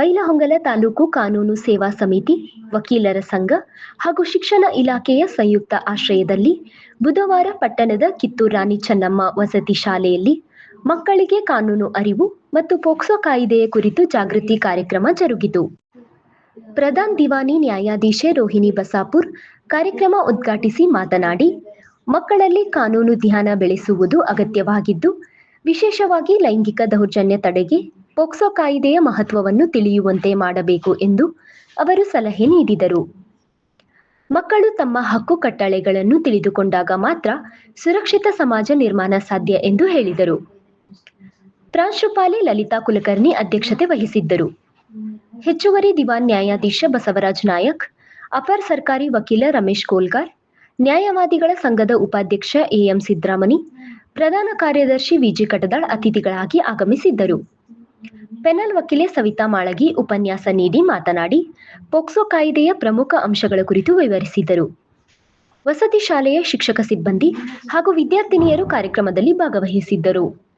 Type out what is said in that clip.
ಬೈಲಹೊಂಗಲ ತಾಲೂಕು ಕಾನೂನು ಸೇವಾ ಸಮಿತಿ ವಕೀಲರ ಸಂಘ ಹಾಗೂ ಶಿಕ್ಷಣ ಇಲಾಖೆಯ ಸಂಯುಕ್ತ ಆಶ್ರಯದಲ್ಲಿ ಬುಧವಾರ ಪಟ್ಟಣದ ಕಿತ್ತೂರು ರಾಣಿ ಚೆನ್ನಮ್ಮ ವಸತಿ ಶಾಲೆಯಲ್ಲಿ ಮಕ್ಕಳಿಗೆ ಕಾನೂನು ಅರಿವು ಮತ್ತು ಪೋಕ್ಸೋ ಕಾಯಿದೆಯ ಕುರಿತು ಜಾಗೃತಿ ಕಾರ್ಯಕ್ರಮ ಜರುಗಿತು. ಪ್ರಧಾನ ದಿವಾನಿ ನ್ಯಾಯಾಧೀಶೆ ರೋಹಿಣಿ ಬಸಾಪುರ್ ಕಾರ್ಯಕ್ರಮ ಉದ್ಘಾಟಿಸಿ ಮಾತನಾಡಿ, ಮಕ್ಕಳಲ್ಲಿ ಕಾನೂನು ಧ್ಯಾನ ಬೆಳೆಸುವುದು ಅಗತ್ಯವಾಗಿದ್ದು, ವಿಶೇಷವಾಗಿ ಲೈಂಗಿಕ ದೌರ್ಜನ್ಯ ತಡೆಗೆ ಪೋಕ್ಸೋ ಕಾಯಿದೆಯ ಮಹತ್ವವನ್ನು ತಿಳಿಯುವಂತೆ ಮಾಡಬೇಕು ಎಂದು ಅವರು ಸಲಹೆ ನೀಡಿದರು. ಮಕ್ಕಳು ತಮ್ಮ ಹಕ್ಕು ಕಟ್ಟಳೆಗಳನ್ನು ತಿಳಿದುಕೊಂಡಾಗ ಮಾತ್ರ ಸುರಕ್ಷಿತ ಸಮಾಜ ನಿರ್ಮಾಣ ಸಾಧ್ಯ ಎಂದು ಹೇಳಿದರು. ಪ್ರಾಂಶುಪಾಲೆ ಲಲಿತಾ ಕುಲಕರ್ಣಿ ಅಧ್ಯಕ್ಷತೆ ವಹಿಸಿದ್ದರು. ಹೆಚ್ಚುವರಿ ದಿವಾನ್ ನ್ಯಾಯಾಧೀಶ ಬಸವರಾಜ್ ನಾಯಕ್, ಅಪರ ಸರ್ಕಾರಿ ವಕೀಲ ರಮೇಶ್ ಕೋಲ್ಗಾರ್, ನ್ಯಾಯವಾದಿಗಳ ಸಂಘದ ಉಪಾಧ್ಯಕ್ಷ ಎಎಂ ಸಿದ್ದರಾಮನಿ ಪ್ರಧಾನ ಕಾರ್ಯದರ್ಶಿ ವಿಜಿ ಕಟದಾಳ್ ಅತಿಥಿಗಳಾಗಿ ಆಗಮಿಸಿದ್ದರು. ಪೆನಲ್ ವಕೀಲೆ ಸವಿತಾ ಮಾಳಗಿ ಉಪನ್ಯಾಸ ನೀಡಿ ಮಾತನಾಡಿ, ಪೋಕ್ಸೋ ಕಾಯಿದೆಯ ಪ್ರಮುಖ ಅಂಶಗಳ ಕುರಿತು ವಿವರಿಸಿದರು. ವಸತಿ ಶಾಲೆಯ ಶಿಕ್ಷಕ ಸಿಬ್ಬಂದಿ ಹಾಗೂ ವಿದ್ಯಾರ್ಥಿನಿಯರು ಕಾರ್ಯಕ್ರಮದಲ್ಲಿ ಭಾಗವಹಿಸಿದ್ದರು.